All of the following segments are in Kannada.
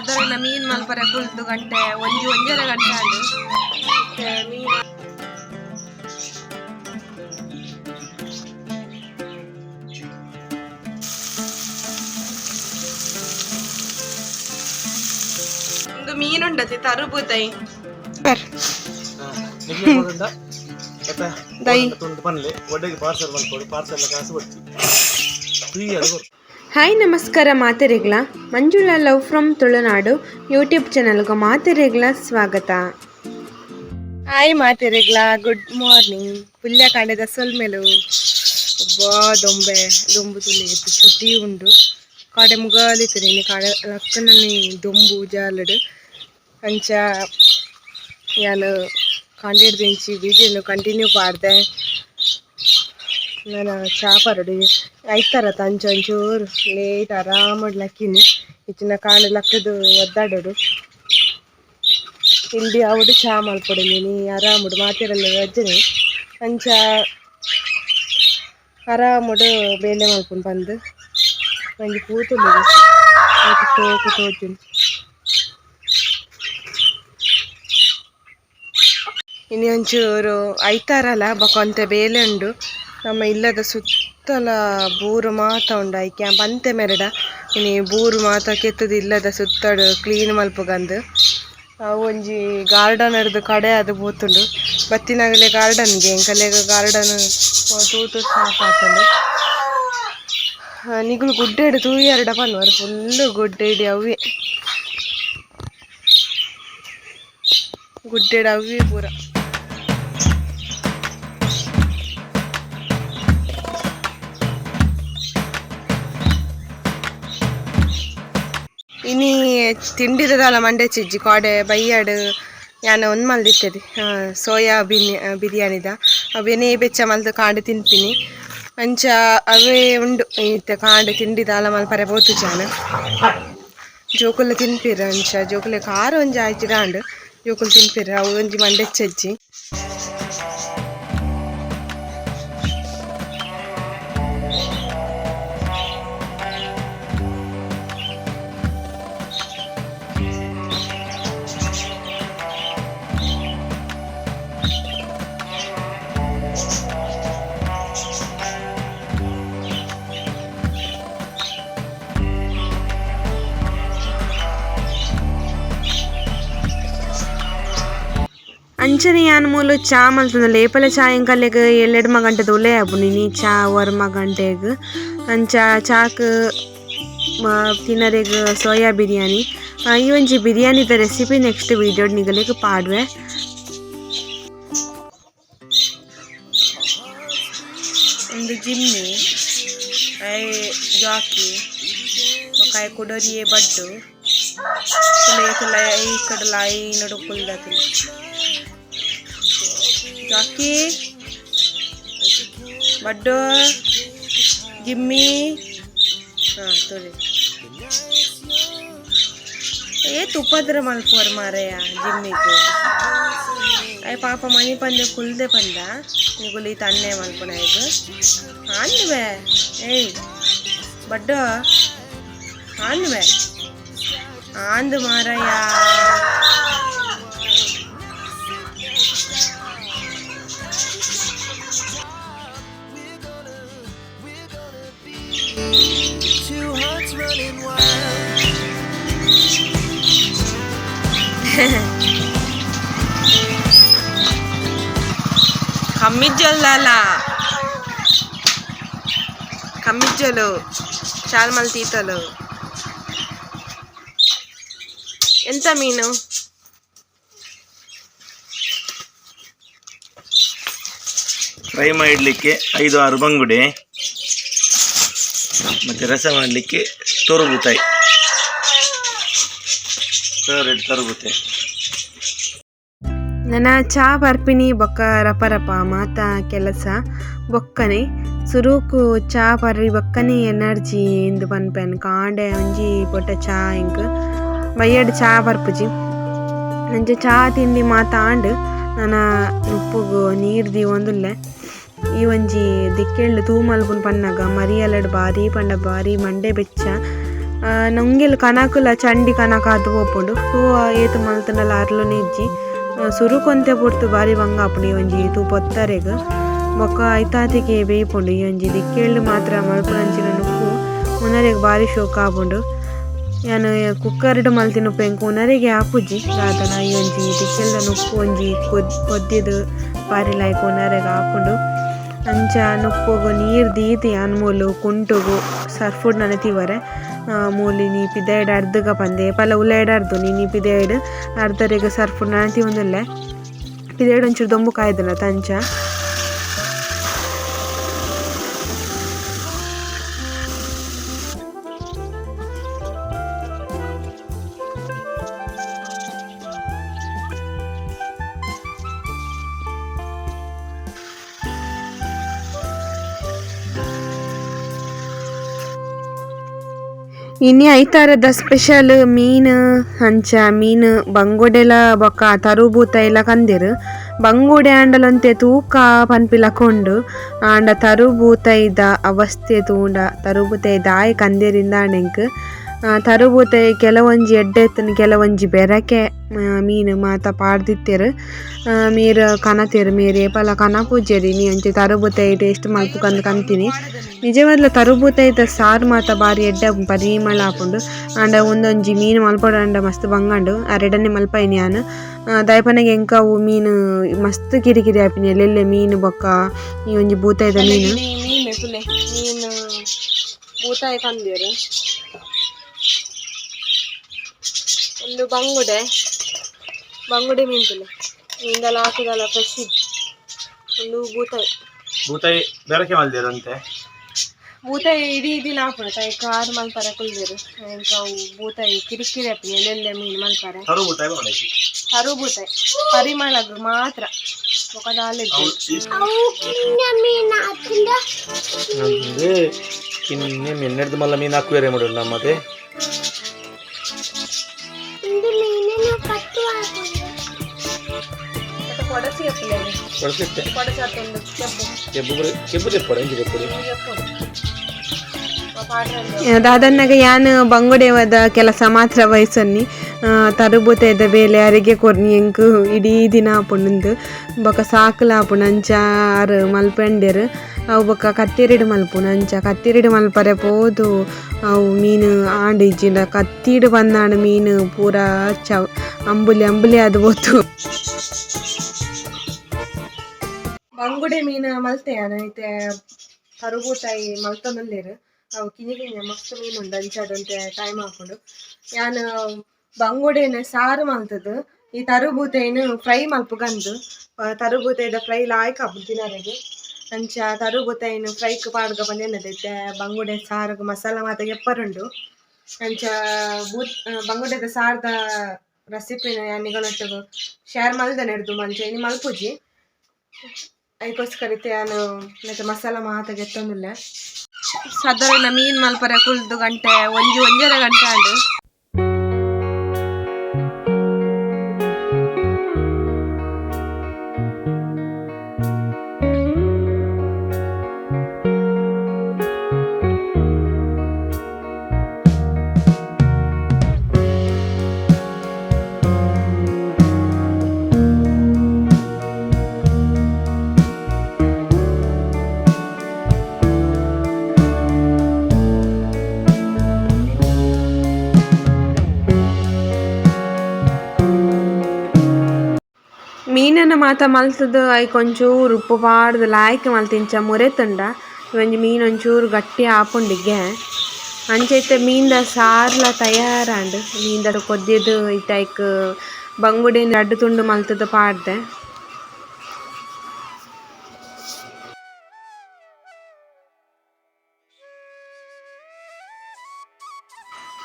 ಪದರಿನ ಮೀನ್ ಮಲ್ಪರೆ ಕುಲ್ದು ಗಂಟೆ ಒಂಜಿ ಒಂಜರ ಗಂಟೆ ಆಂಡ್ ಮತ್ತೆ ಮೀನ್ ಒಂದು ಮೀನುಂಡತಿ ತರುಬುದೈ? ದೈ ಒಡ್ಡೆಗೆ ಪಾರ್ಸಲ್ ಮಾಡ್ಕೊಡು ಪಾರ್ಸಲ್ ಕಾಸು ಕೊಡ್ತೀವಿ ಫ್ರೀ ಅದು ಹಾಯ್, ನಮಸ್ಕಾರ ಮಾತೆರೆಗ್ಲ Manjula love from Tulunadu YouTube ಚಾನಲ್ಗೆ ಮಾತೆರೆಗ್ಲ ಸ್ವಾಗತ. ಹಾಯ್ ಮಾತೆರೆಗ್ಲ ಗುಡ್ ಮಾರ್ನಿಂಗ್. ಪುಲ್ಯ ಕಾಂಡದ ಸೊಲ್ಮೆಲು ಒಬ್ಬ ದೊಂಬೆ, ದೊಂಬು ತುಲಿ ಎದ್ದು ಚುಟ್ಟಿ ಉಂಡು. ಕಾಡೆ ಮುಗಾಲಿತು ನೀನು ಕಾಡೆ ಲಕ್ಕನಲ್ಲಿ ದೊಂಬು ಜಾಲಡು. ಅಂಚ ಯಾನು ಕಾಂಡಿಡ್ದಿಂಚಿ ವೀಡಿಯೋನು ಕಂಟಿನ್ಯೂ ಪಾಡ್ದೆ. ನಾನು ಚಾ ಪರಡು, ಐತಾರ ತಂಚ ಒಂಚೂರು ಲೇಟ್ ಆರಾಮಡ್ ಲಕ್ಕಿನಿ ಇಚ್ಚಿನ ಕಾಂಡ ಲಕ್ಕದು ಒದ್ದಾಡೋಡು ಇಲ್ಲಿ ಅವಡು ಚಾ ಮಲ್ಪಡು ನೀನು ಆರಾಮಡು, ಮಾತಿರಲ್ಲ ಅಜ್ಜನೆ ಅಂಚ ಆರಾಮಡು ಬೇಲೆ ಮಲ್ಪುಂಡು ಬಂದು ನನಗೆ ಕೂತು ತೋಕು, ತೋತೀನಿ. ಇನ್ನೊಂಚೂರು ಐತಾರಲ್ಲ, ಬಕೊಂತೆ ಬೇಲೆ ಉಂಡು. ನಮ್ಮ ಇಲ್ಲದ ಸುತ್ತಲ ಬೂರು ಮಾತ ಉಂಡು ಕ್ಯಾಂಪ್ ಅಂತೆ ಮೆರಡ. ಇನಿ ಬೂರು ಮಾತ ಕೆತ್ತುದು ಇಲ್ಲದ ಸುತ್ತಡು ಕ್ಲೀನ್ ಮಲ್ಪುಗಂದು ಅವು ಒಂಜಿ ಗಾರ್ಡನ್ ಕಡೆ ಅದು ಪೋತುಂಡು. ಬತ್ತಿನಾಗಲೇ ಗಾರ್ಡನ್ಗೆ ಎಂಕಲೆಗ ಗಾರ್ಡನ್ ತೂತು ಸಾಕಾತುಂಡು. ನಿಗುಲು ಗುಡ್ಡೆಡು ತೂ ಎರಡ ಪನ್ವಾರು ಫುಲ್ಲು ಗುಡ್ಡೆಡಿ ಅವೇ ಗುಡ್ಡೆಡ್ ಅವೇ ಪೂರ. ಇನಿ ತಿಂಡಿದಲ್ಲ ಮಂಡೆ ಚಿಜ್ಜಿ, ಕಾಡೆ, ಬೈಯಾಡು, ಯಾನ ಒಂದು ಮಲ್ದಿತ್ತದಿ ಸೋಯಾ ಬಿನ್, ಬಿರಿಯಾನಿದ. ಅವೇನೇ ಬೆಚ್ಚ ಮಲ್ದು ಕಾಂಡೆ ತಿನ್ಪಿನಿ. ಅಂಚ ಅವೇ ಉಂಡು ಇತ್ತ ಕಾಂಡೆ ತಿಂಡಿದಾಲ ಮಲ್ಪರೆ ಬೋತು ಜಾನ. ಜೋಕುಲ್ಲ ತಿನ್ಪಿರ ಅಂಚ ಜೋಕುಲೆ ಖಾರ ಒಂಜಿ ಆಯ್ಚಿಡಾಂಡು ಜೋಕುಲು ತಿನ್ಪಿರ, ಅವು ಒಂಜಿ ಮಂಡೆ ಚಜ್ಜಿ. ಅಂಚನೆ ಯಾನ್ ಮೂಲು ಚಾ ಏಪಲ ಲೇಪಲ ಚಾಯಂಕಾಲೆಗ್ ಎಲ್ಲೆಡ್ ಗಂಟೆದ ಉಲೆ ಆಪುಂಡು ನೀ ಚಾ ವರ್ಮ ಗಂಟೆಗ್ ಅಂಚ ಚಾಕ್ ತಿನ್ನರೆಗ್ ಸೋಯಾ ಬಿರಿಯಾನಿ. ಈ ಒಂಜಿ ಬಿರಿಯಾನಿದ ರೆಸಿಪಿ ನೆಕ್ಸ್ಟ್ ವಿಡಿಯೋ ನಿಗಲೆಗ್ ಪಾಡ್ವೆ. ಒಂದು ಜಿಮ್ಮಿ, ಐ, ಜಾಕಿ ಬೊಕ ಕುಡರಿಯೆ ಬಡ್ಡು. ಈ ಕಡಲ ಈ ನಡು ಕುಲ್ದತಿಲ್ಲ ಜಾಕಿ ಬಡ್ಡು ಜಿಮ್ಮಿ ಹಾಂ ತೊಳಿ ಏ ತುಪ್ಪದ್ರ ಮಲ್ಪೋರ್ ಮಾರಯ್ಯ ಜಿಮ್ಮಿಗೆ ಅಯ್ಯ ಪಾಪ ಮನಿ ಪಂದೆ ಕುಲ್ದೆ ಪಂದ ನಿಗುಲಿ ತಣ್ಣೆ ಮಲ್ಪುನ ಈಗ ಆನ್ವೆ ಏಯ್ ಬಡ್ಡು ಆನ್ವೆ ಆಂದು ಮಾರಯ್ಯ Two hearts running wild కమ్మిజ్జొల్లాల కమ్మిజ్జలు చాల్మల్ తీతలు ఎంత మీను ಫ್ರೈ ಮಾಡಲಿಕ್ಕೆ ಐದು ಆರು ಬಂಗುಡೆ ಮತ್ತು ರಸ ಮಾಡಲಿಕ್ಕೆ ತೊರಬುತಾಯಿ. ಫೇವ್ರೆಟ್ ತೊರಬುತಾಯಿ. ನನ್ನ ಚಾ ಬರ್ಪಿನಿ ಬೊಕ್ಕ ರಪ ರಪ ಮಾತ ಕೆಲಸ, ಬೊಕ್ಕನೆ. ಸುರುಕು ಚಾ ಪರ್ರಿ ಬೊಕ್ಕನೆ ಎನರ್ಜಿ ಎಂದು ಪನ್ಪೆನ್ ಕಾಂಡೆ ಒಂಜಿ ಪೊಟ್ಟ ಚಾ ಇಂಕ್ ಬಯ್ಯಡ್ ಚಾ ಬರ್ಪುಜಿ. ಅಂಚೆ ಚಾ ತಿಂಡಿ ಮಾತಾಂಡ್ ನನ್ನ ಉಪ್ಪುಗು ನೀರ್ದಿ ಒಂದುಲ್ಲೆ. ಈ ಒಂಜಿ ದಿಕ್ಕೆಳ್ಳು ತೂಮಲ್ಪುನ್ ಪನ್ನಗ ಮರಿಯಲಡ್ ಬಾರಿ ಪಂಡ ಬಾರಿ ಮಂಡೆ ಬೆಚ್ಚ. ನೊಂಗೆಲ್ ಕನಕುಲ ಚಂಡಿ ಕನಕ ಅದು ಪೋಪುಂಡು ತೂವ ಏತು ಮಲ್ತುಂಡಲ ಅರ್ಲುನ ಇಜ್ಜಿ ಆ, ಸುರು ಕೊಂತೆ ಪೊರ್ತು ಬಾರಿ ಬಂಗ ಆಪುಂಡು ಈ ಒಂಜಿ ತೂ ಪೊತ್ತರೆಗ್. ಬೊಕ್ಕ ಐತಾತಿಗೆ ಬೇಯ್ಪುಂಡು ಈ ಒಂಜಿ ದಿಕ್ಕೆಳ್ಳು ಮಾತ್ರ ಮಲ್ಪುನಂಚಿನ ನುಪ್ಪು ಉನರೆಗ್ ಬಾರಿ ಶೋಕ ಆಪುಂಡು ಯಾನು ಕುಕ್ಕರ್ಡು ಮಲ್ತಿನ ಪೆಂಕು ಉನರಿಗೆ ಆಪುಜಿ ದಾದನ ಈ ಒಂಜಿ ದಿಕ್ಕೆಲ್ಲ ನುಪ್ಪು ಒಂಜಿ ಕೊದ್ ಕೊದ್ದಿದ್ದು ಬಾರಿ ಲೈಕ್ ಉನರೆಗ್ ಆಪುಂಡು ಅಂಚ ನುಪ್ಪುಗು ನೀರ್ ದೀತಿ ಅನ್ಮೂಲು ಕುಂಟುಗು. ಸರ್ಫುಡ್ ನನತಿವರೆ ಮೂಲಿ ನೀ ಪಿದಾಯ್ಡ್ ಅರ್ಧಗ ಪಂದೆ. ಪಲ ಉಲೈಡ್ ಅರ್ದು ನೀ ನೀ ಪಿದೈಡ್ ಅರ್ಧರಿಗೆ ಸರ್ಫುಡ್ ನನತಿ ಒಂದಲ್ಲೇ ಪಿದೈಡ್ ಒಂಚೂರು ದೊಂಬು ಕಾಯ್ದಲ್ಲ ತಂಚ ಇನ್ನು ಐತಾರದ ಸ್ಪೆಷಲ್ ಮೀನು ಅಂಚ ಮೀನು ಬಂಗುಡೆಲ ಬೊಕ್ಕ ತರುಬೂತ ಎಲ್ಲ ಕಂದೆರ್. ಬಂಗುಡೆ ಆಂಡಲಂತೆ ತೂಕ ಪನ್ಪಿಲ ಕೊಂಡು, ಆಂಡ ತರುಬೂತ ಇದ್ದ ಅವಸ್ಥೆ ತೂಂಡ ತರುಬೂತ ಇದ್ದ ಆಯ್ ಕಂದೆರಿಂದ ಆಂಡೆಂಕ್ ತರುಬೂತ ಕೆಲವೊಂಜಿ ಎಡ್ಡೆತ್ತನ ಕೆಲವೊಂಜಿ ಬೆರಕೆ ಮೀನ್ ಮಾತ ಪಾಡ್ದಿತ್ತೆರ್ ಮೀರ್ ಕನತೆರ್ ಮೇರ್ ಏಪಲ ಕನ ಪೂಜೆರಿ ನೀ ಅಂಚೆ ತರುಬೂತ ಟೇಸ್ಟ್ ಮಲ್ಪು ಕಂತಿನಿ ತರಬೂತ ಇದ್ದ ಸಾರು ಮಾತ ಬಾರಿ ಎಡ್ಡೆ ಪರಿಮಳ ಆಪುಂಡು ಆಂಡ ಒಂದೊಂಜಿ ಮೀನು ಮಲ್ಪಡಂಡ ಮಸ್ತ್ ಬಂಗಂಡು ಅರೆಡನೆ ಮಲ್ಪೈನಿ ನಾನು ದಯಪನೆಗೆ ಎಂಕ ಅವು ಮೀನು ಮಸ್ತ್ ಕಿರಿಕಿರಿ ಆಪಿನಿ ಎಲ್ಲೆಲ್ಲೆ ಮೀನು ಬೊಕ್ಕ ಈ ಒಂಜಿ ಬೂತಾಯ್ದ ಮೀನು ಮೀನು ಭೂತಾಯಿ ಕಂದೇರು ಒಂದು ಬಂಗುಡೆ. ಬಂಗುಡೆ ಮೀನು ತುಲೆ ಮೀನ್ದಲ್ಲ ಹಾಕುದಲ್ಲ ಫ್ರೆಶ್ ಒಂದು ಬೂತಾಯಿ. ಭೂತಾಯಿ ಬೆರಕೆ ಮಲ್ದಿರಂತೆ ಬೂತಾಯಿ ಇಡೀ ದಿನ ಹಾಕೋಣ ತಾಯಿ ಕಾರ್ ಮಲ್ಪರೆ ಕುಲ್ದಿರು. ಎಂಕ ಅವು ಬೂತಾಯಿ ಕಿರಿಕಿರಿ ಆಪಿನಿ ಎಲ್ಲೆಲ್ಲೆ ಮೀನು ಮಲ್ಪರೆ ತರು ಭೂತಾಯಿ ಮಾಡೈತಿ ಹರು ಬೂತಾಯಿ. ಪರಿಮಳಗ್ ಮಾತ್ರ. ಮುಖದ ಹಾಲಿದ್ದು ಅಂದ್ರೆ ಇನ್ನೇ ಮೆನ್ನೆಡ್ದು ಮಲ್ಲ ಮೀನು ಹಾಕುವೇರೆ ಮಾಡೋದು ನಮ್ಮದೇ. ಹೆಂಗೆ ತೆಪ್ಪಡಿ ದಾದನ್ನಗ ಯಾನ್ ಬಂಗುಡೆವಾದ ಕೆಲಸ ಮಾತ್ರ ವಯಸ್ಸನ್ನಿ. ಇದ್ದ ಬೇಲೆ ಅರಿಗೆ ಕೊರ್ನಿ ಎಂಕ್ ಇಡೀ ದಿನ ಆಪುಂಡು ಬೊಕ ಸಾಕಲ ಆಪುಂಡು ಅಂಚ ಆರ್ ಮಲ್ಪೆಂಡೆರ್. ಅವು ಬೊಕ ಕತ್ತಿರಿಡು ಮಲ್ಪುಂಡು ಅಂಚ ಕತ್ತಿರಿಡು ಮಲ್ಪರೆ ಪೋದು ಅವು ಮೀನು ಆಂಡ ಇಜ್ಜಿಂಡ ಕತ್ತಿಡು ಬಂದಾಡು ಮೀನು ಪೂರ ಚ ಅಂಬುಲಿ ಅಂಬುಲಿ ಅದು ಹೋತು ಬಂಗುಡೆ ಮೀನು ಮಲ್ತೆಯಾನ ಐತೆ ತರುಬೂತಾಯಿ ಮಲ್ತೊಂದುಲ್ಲೆರ್ ಅವು ಕಿನಿ ಕಿನಿ ಮಸ್ತ್ ಮೀನು ಉಂಡು ಅಂಚಾದಂತೆ ಟೈಮ್ ಹಾಕೊಂಡು. ಯಾನ್ ಬಂಗುಡೆನ ಸಾರು ಮಲ್ತದು ಈ ತರುಬೂತೆಯನ್ನು ಫ್ರೈ ಮಲ್ಪುಗಂದು ತರುಬೂತೆದ ಫ್ರೈ ಲಾಯ್ಕ ಬುದ್ದಿನಾರಿಗೆ ದಿನರೆಗೆ. ಅಂಚ ತರುಬೂತೆಯನ್ನು ಫ್ರೈಕ್ ಪಾಡ್ಗ ಬಂದೇನದೈತೆ, ಬಂಗುಡೆ ಸಾರುಗ್ ಮಸಾಲ ಮಾತ ಎಪ್ಪರುಂಡು. ಅಂಚ ಬೂತ್ ಬಂಗುಡೆದ ಸಾರ್ದ ರೆಸಿಪಿನ ಯಾನಿಗಳೊಟ್ಟಿಗೆ ಶೇರ್ ಮಲ್ದ ನಡೆದು, ಮಂಚ ಇನ್ನು ಮಲ್ಪುಜಿ. ನಾನು ಮತ್ತೆ ಮಸಾಲ ಮಾತ ಎತ್ತೊಂದಿಲ್ಲ ಸಾಧಾರಣ ಮೀನ್ ಮಲ್ಪರೆ ಕುಲ್ದು ಗಂಟೆ ಒಂಜಿ ಒಂಜರ ಗಂಟೆ ಆಂಡು ಮಾತ ಮಲ್ತದ ಐಕ್ ಒಂಚೂರು ಉಪ್ಪು ಪಾಡ್ದು ಲಾಯ್ಕ್ ಮಲ್ತಿಂಚ ಮುರೆತುಂಡ ಒಂಜಿ ಮೀನ್ ಒಂಚೂರು ಗಟ್ಟಿ ಆಪುಂಡಿಗೆ ಅಂಚೈತೆ ಮೀನ್ದ ಸಾರ್ಲ ತಯಾರಾಂಡ್. ಮೀನ್ದ ಕೊದ್ದಿದ್ದು, ಇತ್ತೈಕ್ ಬಂಗುಡಿನ ಅಡ್ಡು ತುಂಡು ಮಲ್ತದ ಪಾಡ್ದೆ.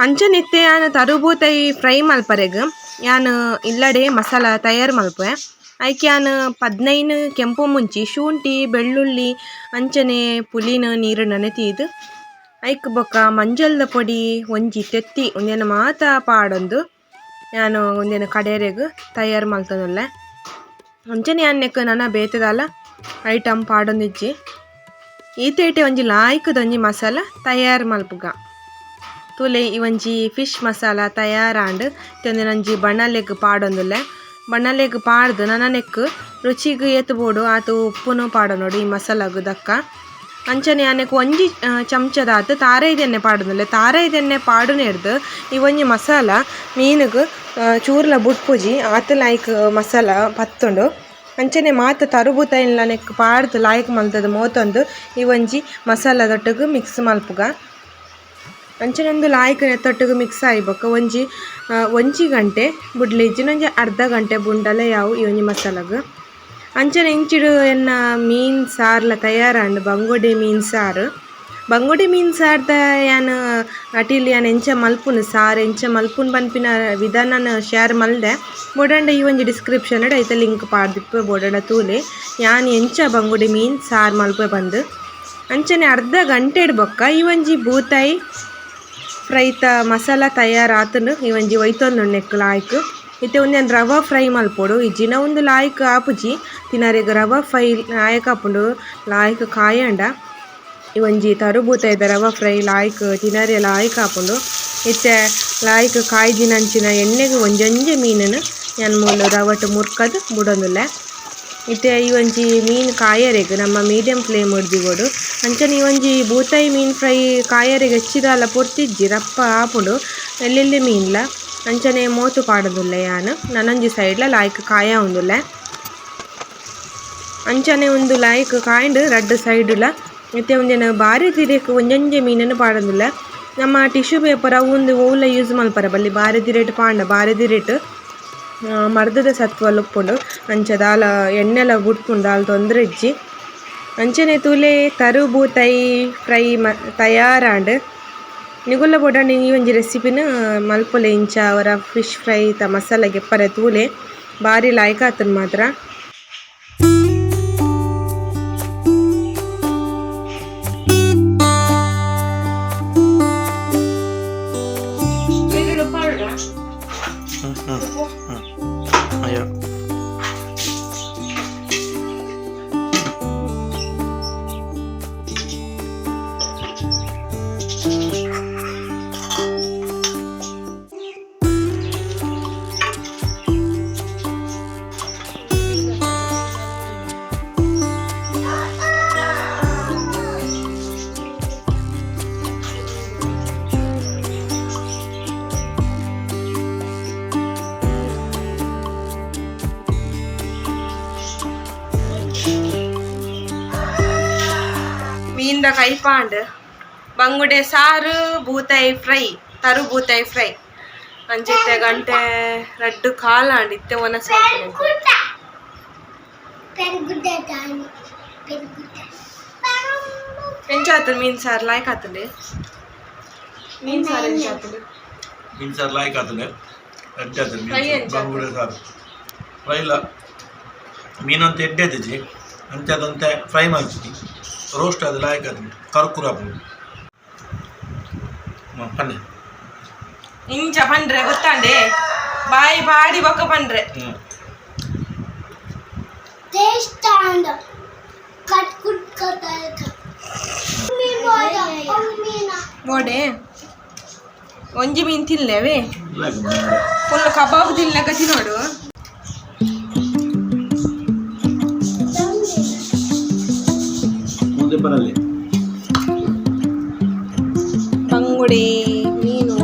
ಅಂಚನಿತ್ತೆ ಯಾನ್ ತರುಬೂತೈ ಫ್ರೈ ಮಲ್ಪರೆಗ್. ಯಾನ್ ಇಲ್ಲಡೆ ಮಸಾಲ ತಯಾರು ಮಲ್ಪೆ ಐಕ್ ಯಾನ್ ಪದ್ನೈನ್ ಕೆಂಪು ಮುಂಚಿ ಶುಂಠಿ, ಬೆಳ್ಳುಳ್ಳಿ, ಅಂಚನೆ, ಪುಲಿನ ನೀರ್ ತೀದ್ ಐಕ್ ಬೊಕ್ಕ ಮಂಜಲ್ದ ಪೊಡಿ, ಒಂಜಿ ತೆತ್ತಿ, ಒಂದೇನ ಮಾತ ಪಾಡೊಂದು. ಯಾನು ಒಂದೇನ ಕಡೆರೆಗ್ ತಯಾರು ಮಲ್ತೊಂದುಲ್ಲೆ ಅಂಚನೆ ಯಾನ್ನೆಕ್ ನನ ಬೇತದಲ್ಲ ಐಟಮ್ ಪಾಡೊಂದಿಜ್ಜಿ ಒಂಜಿ ಲಾಯ್ಕದ ಒಂಜಿ ಮಸಾಲ ತಯಾರು ಮಲ್ಪುಗ. ತುಲೆ ಈ ಒಂಜಿ ಫಿಶ್ ಮಸಾಲ ತಯಾರಾಂಡ್ ಇತ್ತೊಂದು ನಂಜಿ ಬಣ್ಣಲೆಗ್ ಪಾಡೊಂದುಲ್ಲೆ. ಬಣ್ಣಲೆಗ್ ಪಾಡ್ದು ನನನೆಕ್ ರುಚಿಗ್ ಏತ್ ಬೋಡು, ಆತು ಉಪ್ಪುನು ನೋಡಿ, ಈ ಮಸಾಲಗು ದಕ್ಕ. ಅಂಚನೆ ಆನೆಕ್ ಒಂಜಿ ಚಮಚದಾತ್ ತಾರೈದೆಣ್ಣೆ ಪಾಡುಂದುಲ್ಲೆ ತಾರೈದೆಣ್ಣೆ ಪಾಡು ನೆಡ್ದು, ಈ ಒಂಜಿ ಮಸಾಲ, ಮೀನುಗ್ ಚೂರ್ಲ ಬುಡ್ಪುಜಿ ಆತ್ ಲಾಯ್ಕ್ ಮಸಾಲ ಪತ್ತುಂಡು. ಅಂಚನೆ ಮಾತ ತರುಬುತ ನೆಕ್ ಪಾಡ್ದು, ಲಾಯ್ಕ್ ಮಲ್ತದ ಮೋತೊಂದು, ಈ ಒಂಜಿ ಮಸಾಲದೊಟ್ಟುಗು ಮಿಕ್ಸ್ ಮಲ್ಪುಗ. ಅಂಚನೆ ಒಂದು ಲಾಯ್ಕ್ ನೆತ್ತೊಟ್ಟುಗು ಮಿಕ್ಸ್ ಆಯ್ಬೊಕ್ಕ ಒಂಜಿ ಒಂಜಿ ಗಂಟೆ ಬುಡ್ಲೆ ಇಜ್ಜಿನೊಂಜಿ ಅರ್ಧ ಗಂಟೆ ಬುಂಡಲ ಯಾವು ಈ ಒಂಜಿ ಮಸಾಲಗ್. ಅಂಚನೆ ಇಂಚಿಡು ಎನ್ನ ಮೀನ್ ಸಾರ್ಲ ತಯಾರಾಂಡ್ ಬಂಗುಡೆ ಮೀನ್ ಸಾರು. ಬಂಗೋಡಿ ಮೀನ್ ಸಾರ್ದ ಯಾನ್, ಅಟಿಲಿ ಯಾನ್ ಎಂಚ ಮಲ್ಪುನ್, ಸಾರ್ ಎಂಚ ಮಲ್ಪುನ್ ಬನ್ಪಿನ ವಿಧಾನನ ಶೇರ್ ಮಲ್ದೆ, ಬೋಡಂಡ ಈ ಒಂಜಿ ಡಿಸ್ಕ್ರಿಪ್ಷನ್ ಐತ ಲಿಂಕ್ ಪಾಡ್ದಿಪ್ಪು ಬೋಡಂಡ ತೂಲೆ. ಯಾನ್ ಎಂಚ ಬಂಗೋಡಿ ಮೀನ್ ಸಾರ್ ಮಲ್ಪೆ ಬಂದು. ಅಂಚನೆ ಅರ್ಧ ಗಂಟೆ ಬೊಕ್ಕ ಈ ಒಂಜಿ ಬೂತಾಯಿ ಫ್ರೈತ ಮಸಾಲ ತಯಾರಾತನು ಈ ಒಂಜಿ ಒಯ್ತೊಂದು ನೆಕ್ ಲಾಯ್ಕ್. ಇತ್ತೆ ಒಂದೇನು ರವ ಫ್ರೈ ಮಲ್ಪೊಡು. ಇಜ್ಜಿನ ಒಂದು ಲಾಯ್ಕ್ ಆಪುಜಿ. ತಿನರೆಗ್ ರವ ಫ್ರೈ ಲಾಯ್ಕ್ ಆಪುಂಡು. ಲಾಯ್ಕ್ ಕಾಯಂಡ. ಈ ಒಂಜಿ ತರುಬೂತ ಇದೆ ರವ ಫ್ರೈ ಲಾಯ್ಕ್ ತಿನ್ನರೆ ಲಾಯ್ಕ್ ಆಪುಂಡು. ಇತ್ತೆ ಲಾಯ್ಕ್ ಕಾಯ್ದಿನಂಚಿನ ಎಣ್ಣೆಗ್ ಒಂಜೊಂಜೆ ಮೀನನ್ನು ಯಾನ್ ಮೂಲು ರವಟ್ ಮುರ್ಕದ್ ಬುಡೊಂದುಲ್ಲೆ ಇತ್ತೆ ಈ ಮೀನ್ ಕಾಯರೆಗ್ ನಮ್ಮ ಮೀಡಿಯಂ ಫ್ಲೇಮ್ ಹಿಡ್ದಿಗೋಡು ಅಂಚನೆ ಒಂಜಿ ಬೂತಾಯಿ ಮೀನ್ ಫ್ರೈ ಕಾಯರೆಗ್ ಹೆಚ್ಚಿದಾಲ ಪೊರ್ತಿಜ್ಜಿ ರಪ್ಪ ಆಪುಂಡು ಎಲ್ಲೆಲ್ಲಿ ಮೀನ್ಲ ಅಂಚನೆ ಮೋತು ಪಾಡೊಂದುಲ್ಲೆ ಯಾನ್. ನನೊಂಜಿ ಸೈಡ್ಲ ಲಾಯ್ಕ್ ಕಾಯ ಉಂದುಲ್ಲೆ. ಅಂಚನೆ ಒಂದು ಲಾಯ್ಕ್ ಕಾಯ್ಂಡ್ ರಡ್ಡ್ ಸೈಡ್ಲ. ಇತ್ತೆ ಒಂದೇನು ಬಾರಿ ತಿರೇಕ್ ಒಂಜೊಂಜೆ ಮೀನನ್ನು ಪಾಡೊಂದುಲ್ಲೆ. ನಮ್ಮ ಟಿಶ್ಯೂ ಪೇಪರ್ ಅವು ಉಂದು ಯೂಸ್ ಮಲ್ಪರ ಬಲ್ಲಿ. ಬಾರಿ ತಿರೇಟ್ ಪಾಂಡ ಬಾರಿ ತಿರೇಟ್. ಆ, ಮರ್ದದ ಸತ್ವ ಉಪ್ಪುಂಡು ಅಂಚ ದಾಲ, ಎಣ್ಣೆಲ ಬುಡ್ಪುಂಡು ದಾಲ್ ತೊಂದ್ರೆ ಇಜ್ಜಿ. ಅಂಚನೆ ತೂಲೆ ತರುಬೂತೈ ಫ್ರೈ ಮ, ತಯಾರಾಂಡ್. ನಿಗುಲ್ಲ ಬೋಡಾಂಡ್ ಈ ಒಂಜಿ ರೆಸಿಪಿನ ಮಲ್ಪೊಲೆ ಇಂಚ, ಅವರ ಫಿಶ್ ಫ್ರೈ, ತ ಮಸಾಲ ಗೆಪ್ಪರೆ ತೂಲೆ ಬಾರಿ ಲಾಯ್ಕ ಆತನ್ ಮಾತ್ರ. Hayır ಮೀನ್ದ ಕೈಪಾಂಡ್. ಬಂಗುಡೆ ಸಾರು ಬೂತಾಯಿ ಫ್ರೈ ತರು ಬೂತಾಯಿ ಫ್ರೈ. ಅಂಜಿತ್ತೆ ಗಂಟೆ ರಡ್ಡು ಕಾಲಾಂಡ್ ಇತ್ತೆ ಒನ ಸ್ವಲ್ಪ ಎಂಚಾತುಂಡು ಮೀನ್ ಸಾರು ಲಾಯ್ಕ್ ಆತಲೆ ಮೀನ್ ಸಾರು ಎಂಚಾತುಂಡು ಮೀನ್ ಸಾರು ಲಾಯ್ಕ್ ಆತಲೆ ಬಂಗುಡೆ ಸಾರು. ಫ್ರೈ ಇಲ್ಲ. ಮೀನಂತ ಎಡ್ಡೆ ಅಂಚದಂತೆ ಫ್ರೈ ಮಾಡ್ತೀನಿ. ರೋಸ್ಟ್ ಅದು ಲಾಯ್ಕ್ ಆತದೆ ಕರ್ಕುರ ಆಪುಂಡು ಮ, ಪನ್ನೆ ಇಂಚ ಪಂಡ್ರೆ ಗೊತ್ತಾಂಡೆ ಬಾಯಿ ಬಾಡಿ ಬೊಕ್ಕ ಪಂಡ್ರೆ ಹ್ಞೂ ಟೇಸ್ಟ್ ಅಂದ ಕಟ್ ಕುಟ್ ಕಟ್ ಮೀನ ಬೋಡೆ ಒಂಜಿ ಮೀನ್ ತಿನ್ಲೇವೆ ಲಾಯ್ಕ್ ಬಂಗುಡೆ ಫುಲ್ ಕಬಾಬ್ ತಿನ್ಲಕ ತಿನ್ನೋಡು ಮುಂದೆ ಬರಲಿ ಬಂಗುಡೆ ಮೀನು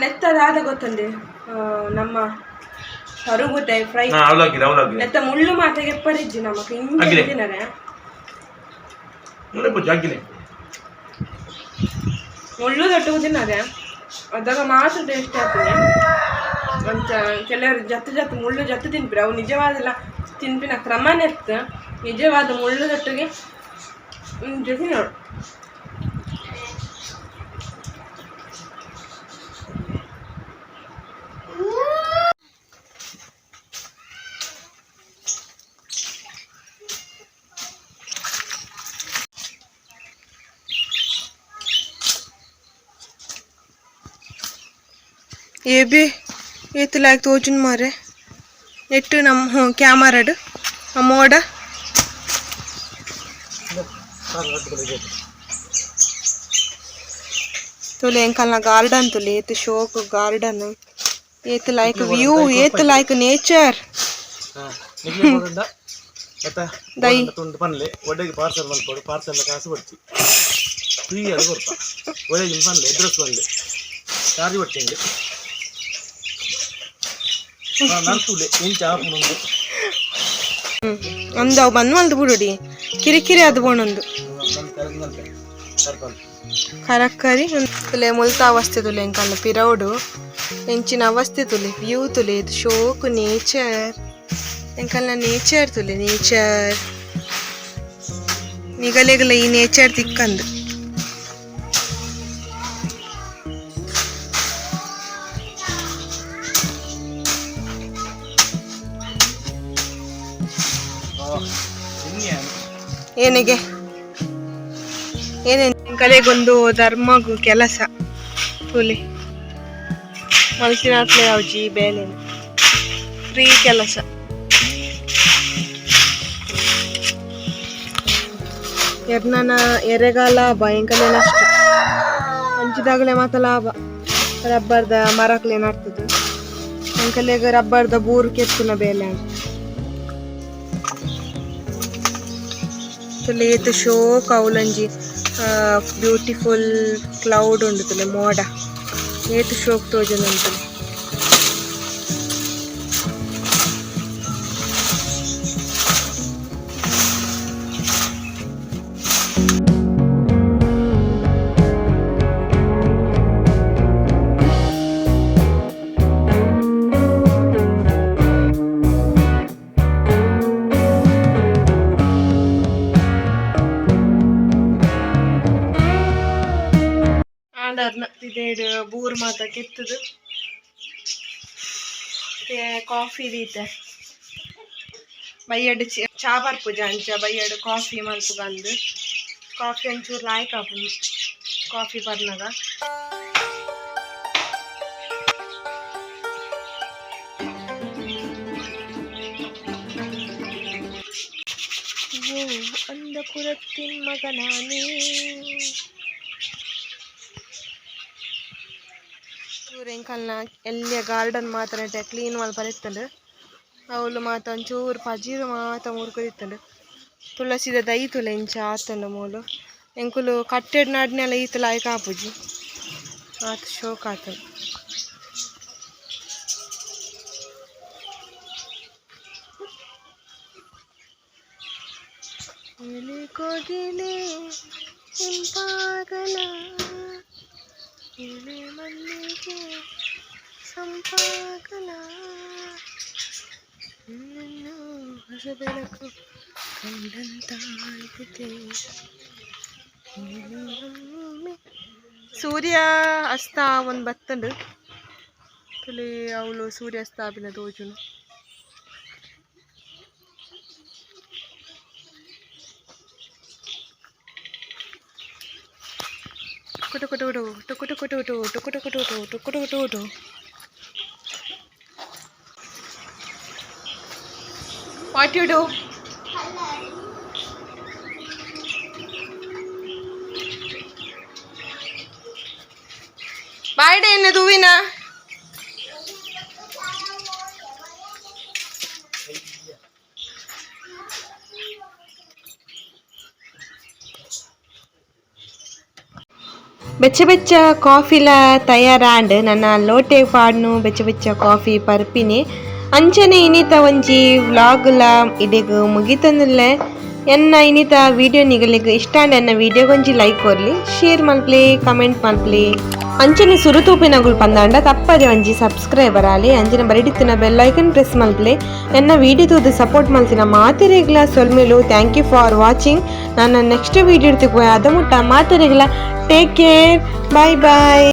ನೆತ್ತದಾದ ಗೊತ್ತಂದೆ ನಮ್ಮ ಹರುಗುತ್ತೆ ಫ್ರೈ. ನೆತ್ತ ಮುಳ್ಳು ಮಾತೆಗೆ ಎಪ್ಪರಿಜ್ಜಿ ನಮಕ್ ಹಿಂಗೆ ತಿನ್ನರೆ ಮುಂದೆ ಪೂಜೆ ಮುಳ್ಳು ದಟ್ಟು ತಿನ್ನದೆ ಅದಾಗ ಮಾತ್ರ ಟೇಸ್ಟ್ ಆಗ್ತದೆ. ಅಂತ ಕೆಲವರು ಜತ್ತು ಜತ್ತು ಮುಳ್ಳು ಜತ್ತು ತಿನ್ಪಿರ ಅವು ನಿಜವಾದಲ್ಲ ತಿನ್ಪಿನ ಕ್ರಮನೇ ಇರ್ತದೆ. ನಿಜವಾದ ಮುಳ್ಳು ದಟ್ಟಿಗೆ ಜೊತೆ ನೋಡು. ಎಬಿ ಏತಿಲಾಗಿ ತೋಜುನ್ ಮಾರೆ. ಎಟ್ಟು ನಮ್ಮ ಹ್ಞೂ ಕ್ಯಾಮರಡು ಮೋಡ ತುಳು ಎಂಕಲ್ನ ಗಾರ್ಡನ್ ತುಳು ಏತು ಶೋಕ್ ಗಾರ್ಡನ್. ಏತು ಲೈಕ್ ವ್ಯೂ ಏತು ಲೈಕ್ ನೇಚರ್. ಫ್ರೀ ಅದು ಕೊಡ್ತಾ. ಒಡೆಗೆ ಪನ್ಲೆ ಅಡ್ರೆಸ್ ಬಂದೆ ಚಾರ್ಜ್ ಕೊಡ್ತೀನಿ. ಇಂಚ ಬಂದ್ ಬನ್ವಲ್ದು ಬಿಡುಡಿ. ಕಿರಿಕಿರಿ ಅದು ಬೋಣೊಂದು. ಕರಕ್ಕರಿ ತುಲೆ ಮುಲ್ತ ಅವಸ್ಥೆ ತುಲೆ ಎಂಕಲ್ನ ಪಿರೌಡು ಎಂಚಿನ ಅವಸ್ಥೆ ತುಲೆ, ವ್ಯೂ ತುಲೆ, ಇದು ಶೋಕು, ನೇಚರ್. ಎಂಕಲ್ನ ನೇಚರ್ ತುಲೆ, ನೇಚರ್. ನಿಗಲೆಗಲ ಈ ನೇಚರ್ ತಿಕ್ಕಂದು. ಏನಿಗೆ? ಏನೇನು? ಕಲೆಗೊಂದು ಧರ್ಮಗು ಕೆಲಸ. ಕೂಲಿ. ತುಲಿ ಯಾವ ಅವಜಿ ಬೇಲೆ ಫ್ರೀ ಕೆಲಸ. ಎರ್ನನ ಎರೆಗಾಲ ಭಯಂಕರ ನಷ್ಟ. ಹಂಚಿದಾಗಲೇ ಮಾತ್ರ ಲಾಭ. ರಬ್ಬರ್ದ ಮರಕ್ಲೆ ಅಂಕಲೆಗೆ ರಬ್ಬರ್ದ ಬೂರು ಕೆತ್ತುನ ಬೇಲೆ ಅಂತ. actually it show kavlanji beautiful cloud undutule moda ಏತು ಶೋಕ್ ತೋಜೊಂದುಂಡು ಕೆತ್ತದು ಕಾಫಿ ದೀತೆ ಬೈಯಡ್ ಚಾ ಬರ್ಪುಜ ಅಂಚ ಬೈಯಡ್ ಕಾಫಿ ಮಲ್ಪು ಬಂದು ಕಾಫಿ ಒಂಚೂರು ಲಾಯ್ಕ್ ಆಪುಂಡು ಕಾಫಿ ಬರ್ನಾಗ ಓ ಅಂದ ಕುರತ್ತಿನ ಚೂರು ಎಂಕಲ್ನ ಎಲ್ಲ ಗಾರ್ಡನ್ ಮಾತ ನೆಟೆ ಕ್ಲೀನ್ ಮಲ್ಪನ ಇತ್ತಂಡು ಅವಳು ಮಾತ ಒಂಚೂರು ಪಜೀರು ಮಾತ ಮುರ್ಕೊದಿತ್ತಂಡು ತುಳಸಿದ ದೈತುಲ ಇಂಚ ಆತಂಡ ಮೂಲು ಎಂಕುಲು ಕಟ್ಟೆಡ್ ನಾಡಿನೆಲ್ಲ ಈತಲ ಆಯ್ಕೆ ಕಾಪುಜಿ ಆತ ಶೋಕ್ ಆತನು ಕೊಗಿಲೆ ಹಿಂಪಾಗಲ? ಎಲೆ ಮಲ್ಲಿಗೆ ಸಂಪಾಗಲ. ನಿನ್ನನ್ನು ಹೊಸ ಬೆಳಕು ಕಂಡಂತಾಗಿದೆ ಸೂರ್ಯ ಅಸ್ತ ಒಂದು ಬತ್ತಂಡು ತುಲಿ ಅವಳು ಸೂರ್ಯ ಅಸ್ತ ಆಪಿನ ತೋಜುನು ടുക്കുടുക്കുടു ടുക്കുടുക്കുടു ടുക്കുടുക്കുടു ടുക്കുടുക്കുടു What you do? Bye, Dana Duina. ಬೆಚ್ಚ ಬೆಚ್ಚ ಕಾಫಿಲ ತಯಾರಾಂಡ್ ನನ್ನ ಲೋಟೆ ಪಾಡ್ನು ಬೆಚ್ಚ ಬೆಚ್ಚ ಕಾಫಿ ಪರ್ಪಿನಿ. ಅಂಚನೆ ಇನಿತ ಒಂಜಿ ವ್ಲಾಗ್ಲ ಇಡೆಗ್ ಮುಗಿತಂದುಲ್ಲೆ ಎನ್ನ ಇನಿತ ವಿಡಿಯೋ ನಿಗಲಿಗ್ ಇಷ್ಟ ಎನ್ನ ವಿಡಿಯೋಗೊಂಜಿ ಲೈಕ್ ಕೊರ್ಲಿ. ಶೇರ್ ಮಲ್ಪ್ಲಿ, ಕಮೆಂಟ್ ಮಲ್ಪ್ಲಿ. ಅಂಚನೆ ಸುರುತೂಪಿನಗುಳು ಪಂದಾಂಡ ತಪ್ಪದೆ ಒಂಜಿ ಸಬ್ಸ್ಕ್ರೈಬರ್ ಆಲಿ ಅಂಚಿನ ಬರಿಡಿತ್ತಿನ ಬೆಲ್ ಐಕನ್ ಪ್ರೆಸ್ ಮಲ್ಪ್ಲೆ ಎನ್ನ ವಿಡಿಯೋ ತೂದು ಸಪೋರ್ಟ್ ಮಲ್ತಿನ ಮಾತೆರೆಗ್ಲ ಸೊಲ್ಮೆಲು ಥ್ಯಾಂಕ್ ಯು ಫಾರ್ ವಾಚಿಂಗ್ ನಾನು ನೆಕ್ಸ್ಟ್ ವಿಡಿಯೋ ಇಡ್ತಿಗೆ ಅದ ಮುಟ್ಟ. ಮಾತೆರೆಗ್ಲ ಟೇಕ್ ಕೇರ್ ಬಾಯ್ ಬಾಯ್